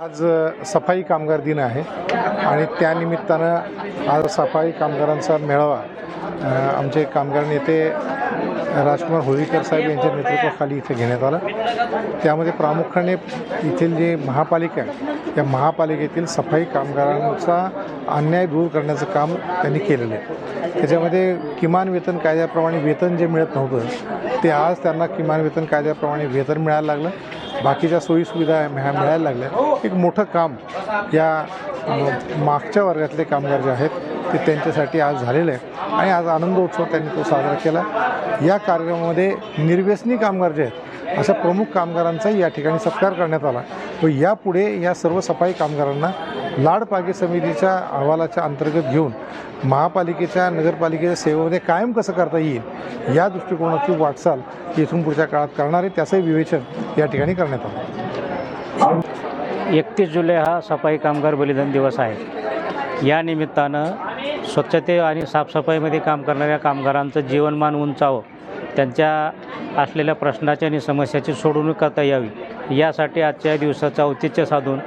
आज सफाई कामगार दिन आहे आणि त्यानिमित्तानं आज सफाई कामगारांचा मेळावा आमचे कामगार नेते राजकुमार होळीकर साहेब यांच्या नेतृत्वाखाली इथे घेण्यात आला. त्यामध्ये प्रामुख्याने येथील जे महापालिका आहे त्या महापालिकेतील सफाई कामगारांचा अन्याय दूर करण्याचं काम त्यांनी केलेलं आहे. त्याच्यामध्ये किमान वेतन कायद्याप्रमाणे वेतन जे मिळत नव्हतं ते आज त्यांना किमान वेतन कायद्याप्रमाणे वेतन मिळायला लागलं. बाकीच्या सोयीसुविधा ह्या मिळायला लागल्या. एक मोठं काम या मागच्या वर्गातले कामगार जे आहेत ते त्यांच्यासाठी आज झालेलं आहे. आणि आज आनंदोत्सव त्यांनी तो साजरा केला. या कार्यक्रमामध्ये निर्व्यसनी कामगार जे आहेत अशा प्रमुख कामगारांचाही या ठिकाणी सत्कार करण्यात आला. व यापुढे या सर्व सफाई कामगारांना लाडपागे समितीच्या अहवालाच्या अंतर्गत घेऊन महापालिकेच्या नगरपालिकेच्या सेवेमध्ये कायम कसं करता येईल या दृष्टिकोनाची वाटचाल येथून पुढच्या काळात करणार आहे त्याचंही विवेचन या ठिकाणी करण्यात आलं. एकतीस जुलै हा सफाई कामगार बलिदान दिवस आहे. या निमित्तानं स्वच्छते आणि साफसफाईमध्ये काम करणाऱ्या कामगारांचं जीवनमान उंचावं त्यांच्या असलेल्या प्रश्नाची आणि समस्याची सोडवणूक करता यावी. यासाठी आजच्या दिवसाचं औचित्य साधून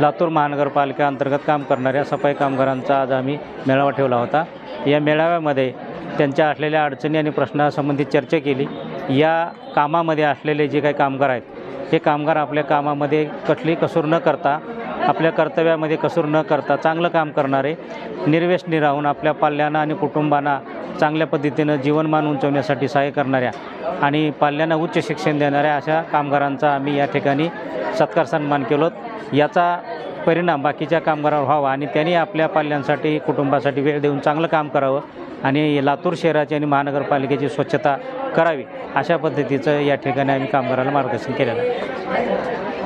लातूर महानगरपालिका अंतर्गत काम करणाऱ्या सफाई कामगारांचा आज आम्ही मेळावा ठेवला होता. या मेळाव्यामध्ये त्यांच्या असलेल्या अडचणी आणि प्रश्नासंबंधी चर्चा केली. या कामामध्ये असलेले जे काही कामगार आहेत हे कामगार आपल्या कामामध्ये कसली कसूर न करता आपल्या कर्तव्यामध्ये कसूर न करता चांगलं काम करणारे निर्वेशनी राहून आपल्या पाल्यांना आणि कुटुंबांना चांगल्या पद्धतीनं जीवनमान उंचवण्यासाठी सहाय्य करणाऱ्या आणि पाल्यांना उच्च शिक्षण देणाऱ्या अशा कामगारांचा आम्ही या ठिकाणी सत्कार सन्मान केलो याचा परिणाम बाकीच्या कामगारावर व्हावा आणि त्यांनी आपल्या पाल्यांसाठी कुटुंबासाठी वेळ देऊन चांगलं काम करावं. आणि लातूर शहराची आणि महानगरपालिकेची स्वच्छता करावी अशा पद्धतीचं या ठिकाणी आम्ही कामगाराला मार्गदर्शन केलेलं आहे.